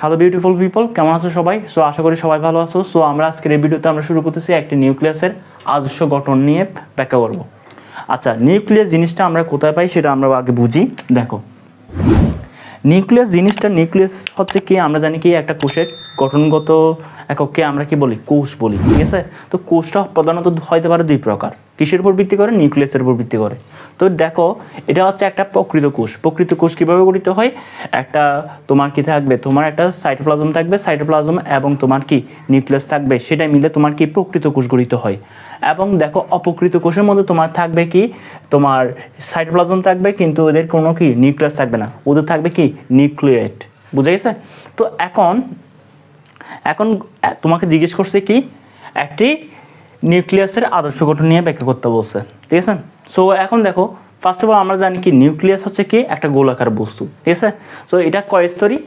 Hello beautiful people কেমন আছো সবাই? সো আশা করি সবাই ভালো আছো। সো আমরা আজকের এই ভিডিওতে আমরা শুরু করতেছি একটি নিউক্লিয়াসের আদর্শ গঠন নিয়ে ব্যাখ্যা করব। আচ্ছা নিউক্লিয়াস জিনিসটা আমরা কোথায় পাই সেটা আমরা আগে বুঝি। দেখো, নিউক্লিয়াস জিনিসটা, নিউক্লিয়াস হচ্ছে কি? আমরা জানি কি একটা কোষের গঠনগত একককে আমরা কি বলি? কোষ বলি, ঠিক আছে? তো কোষটা প্রধানত হইতে পারে দুই প্রকার। কিসের উপর ভিত্তি করে? নিউক্লিয়াসের উপর ভিত্তি করে। তো দেখো, এটা হচ্ছে একটা প্রকৃত কোষ। প্রকৃত কোষ কীভাবে গঠিত হয়? একটা তোমার কি থাকবে? তোমার একটা সাইটোপ্লাজম থাকবে, সাইটোপ্লাজম এবং তোমার কি? নিউক্লিয়াস থাকবে। সেটা মিলে তোমার কি? প্রকৃত কোষ গঠিত হয়। এবং দেখো অপকৃত কোষের মধ্যে তোমার থাকবে কি? তোমার সাইটোপ্লাজম থাকবে, কিন্তু ওদের কোনো কি? নিউক্লিয়াস থাকবে না। ওদের থাকবে কি? নিউক্লিয়েট। বুঝে গেছে? তো এখন এখন তোমাকে জিজ্ঞেস করছে কি? একটি নিউক্লিয়াসের আদর্শ গঠন নিয়ে ব্যাখ্যা করতে বলছে, ঠিক আছে? সো এখন দেখো ফার্স্ট অফ অল আমরা জানি কি, নিউক্লিয়াস হচ্ছে কি? একটা গোলাকার বস্তু, ঠিক আছে? সো এটা কয় স্তরী?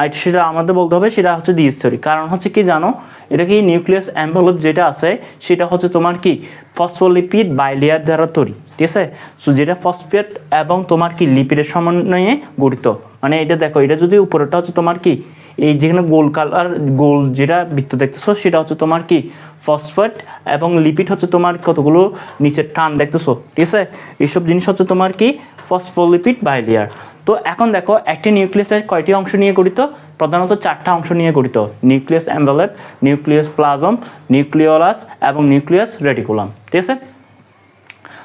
আর সেটা আমাদের বলতে হবে, সেটা হচ্ছে দ্বিস্তরী কারণ হচ্ছে কি জানো, এটা কি নিউক্লিয়াস অ্যাম্পলপ যেটা আছে, সেটা হচ্ছে তোমার কি? ফসফোলিপিড বাইলেয়ার দ্বারা তৈরি, ঠিক আছে? সো যেটা ফসফেট এবং তোমার কি, লিপিডের সমন্বয়ে গঠিত। মানে এটা দেখো, এটা যদি উপরেটা হচ্ছে তোমার কি? এই যেখানে গোল কালার গোল যেটা বৃত্ত দেখতেছো, সেটা হচ্ছে তোমার কি? ফসফেট এবং লিপিড হচ্ছে তোমার কতগুলো? নিচের টান দেখতেছো, ঠিক আছে? এইসব জিনিস হচ্ছে তোমার কি? ফসফোলিপিড বাইলিয়ার তো এখন দেখো, একটি নিউক্লিয়াসের কয়টি অংশ নিয়ে গঠিত? প্রধানত চারটা অংশ নিয়ে গঠিত। Nucleus envelope nucleus plasm nucleolus এবং নিউক্লিয়াস রেটিকুলাম ঠিক আছে?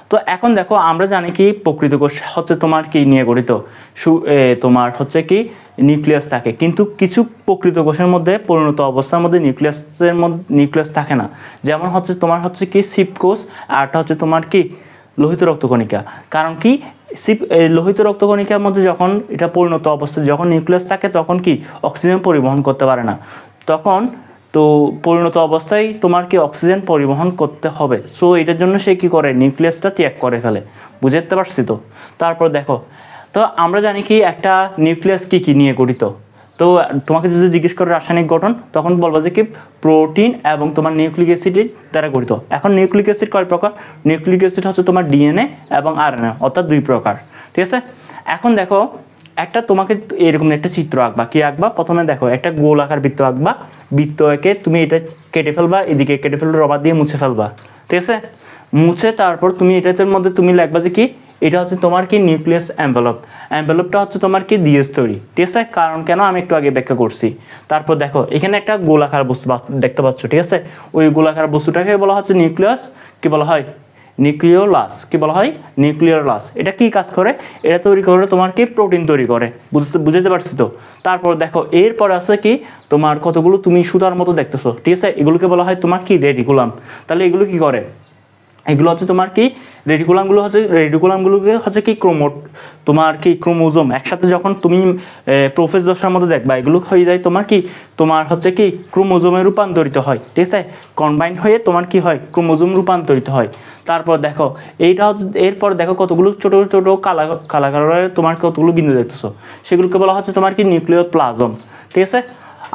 তো এখন দেখো, আমরা জানি কি, প্রকৃত কোষ হচ্ছে তোমার কি নিয়ে গঠিত? সু- তোমার হচ্ছে কি নিউক্লিয়াস থাকে। কিন্তু কিছু প্রকৃত কোষের মধ্যে পরিণত অবস্থার মধ্যে নিউক্লিয়াসের মধ্যে, নিউক্লিয়াস থাকে না। যেমন হচ্ছে, তোমার হচ্ছে কি সিপ কোষ, আরটা হচ্ছে তোমার কি? লোহিত রক্তকণিকা কারণ কি? সিপ লোহিত রক্তকণিকার মধ্যে যখন এটা পরিণত অবস্থায়, যখন নিউক্লিয়াস থাকে, তখন কি? অক্সিজেন পরিবহন করতে পারে না। তখন তো পরিণত অবস্থায় তোমার কি অক্সিজেন পরিবহন করতে হবে। সো, এটার জন্য সে কি করে? নিউক্লিয়াসটা ত্যাগ করে ফেলে। বুঝতে পারছি তো? তারপর দেখো তো আমরা জানি কি একটা নিউক্লিয়াস কি কি নিয়ে গঠিত। তো তোমাকে যদি জিজ্ঞেস করো রাসায়নিক গঠন, তখন বলব যে কি প্রোটিন এবং তোমার নিউক্লিক অ্যাসিডের দ্বারা গঠিত। এখন নিউক্লিক অ্যাসিড কয় প্রকার? নিউক্লিক অ্যাসিড হচ্ছে তোমার ডিএনএ এবং আরএনএ, অর্থাৎ দুই প্রকার। ঠিক আছে? এখন দেখো, একটা তোমাকে এরকম একটা চিত্র আঁকবা। কি আঁকবা? প্রথমে দেখো, একটা গোল আকার বৃত্ত আঁকবা। বৃত্ত এঁকে তুমি এটা কেটে ফেলবা, এদিকে কেটে ফেলবে রবার দিয়ে মুছে ফেলবা। ঠিক আছে? মুছে তারপর তুমি এটাতে মধ্যে তুমি লিখবা যে কি এটা হচ্ছে তোমার কি নিউক্লিয়াস অ্যাম্পেলপ অ্যাম্পেলপটা হচ্ছে তোমার কি দ্বিস্তরী ঠিক আছে? কারণ কেন আমি একটু আগে ব্যাখ্যা করছি। তারপর দেখো, এখানে একটা গোলাকার বস্তু দেখতে পাচ্ছ, ঠিক আছে? ওই গোলাকার বস্তুটাকে বলা হচ্ছে নিউক্লিয়াস, কি বলা হয়? নিউক্লিওলাস, কি বলা হয়? নিউক্লিয়ার এটা কি কাজ করে? এটা তৈরি করে তোমার কি? প্রোটিন তৈরি করে। বুঝতে বুঝতে পারছি তো? তারপর দেখো, এরপর আছে কি? তোমার কতগুলো তুমি সুতার মতো দেখতেছো, ঠিক আছে? এগুলোকে বলা হয় তোমার কি? রেডিকুলাম তাহলে এগুলো কি করে? এগুলো হচ্ছে তোমার কি রেডিকুলামগুলো হচ্ছে রেডিকুলামগুলোকে হচ্ছে কি ক্রোমোট তোমার কি ক্রোমোজোম একসাথে যখন তুমি প্রোফেস দশার মধ্যে দেখবা, এগুলো হয়ে যায় তোমার কি, তোমার হচ্ছে কি ক্রোমোজোমে রূপান্তরিত হয়, ঠিক আছে? কম্বাইন হয়ে তোমার কি হয় ক্রোমোজোম রূপান্তরিত হয়। তারপর দেখো, এইটা হচ্ছে, এরপর দেখো কতগুলো ছোটো ছোটো কালা কালাকালারের তোমার কতগুলো বিন্দু দেখতেছো? সেগুলোকে বলা হচ্ছে তোমার কি নিউক্লিয়ার প্লাজম ঠিক আছে?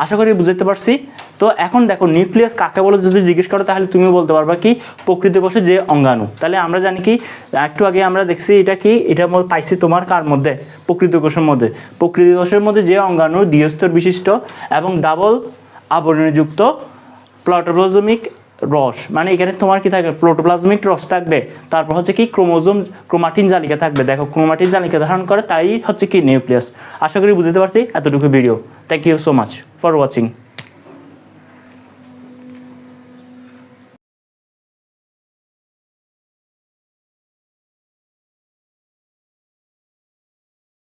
আশা করি বুঝতে পারছি। তো এখন দেখো নিউক্লিয়াস কাকে বলে যদি জিজ্ঞেস করো, তাহলে তুমি বলতে পারবা কি প্রকৃত কোষে যে অঙ্গাণু। তাহলে আমরা জানি কি, একটু আগে আমরা দেখছি এটা কি, এটা পাইছি তোমার কার মধ্যে? প্রকৃত কোষের মধ্যে। প্রকৃত কোষের মধ্যে যে অঙ্গাণু দ্বিস্তর বিশিষ্ট এবং ডাবল আবরণযুক্ত, প্লাটোপ্লাজমিক রস। মানে এখানে তোমার কি থাকবে? প্রোটোপ্লাজমিক রস থাকবে। তারপর হচ্ছে কি? ক্রোমোজোম ক্রোমাটিন জালিকা থাকবে। দেখো ক্রোমাটিন জালিকা ধারণ করে তাই হচ্ছে কি? নিউক্লিয়াস আশা করি বুঝতে পারছি এতটুকু video thank you so much for watching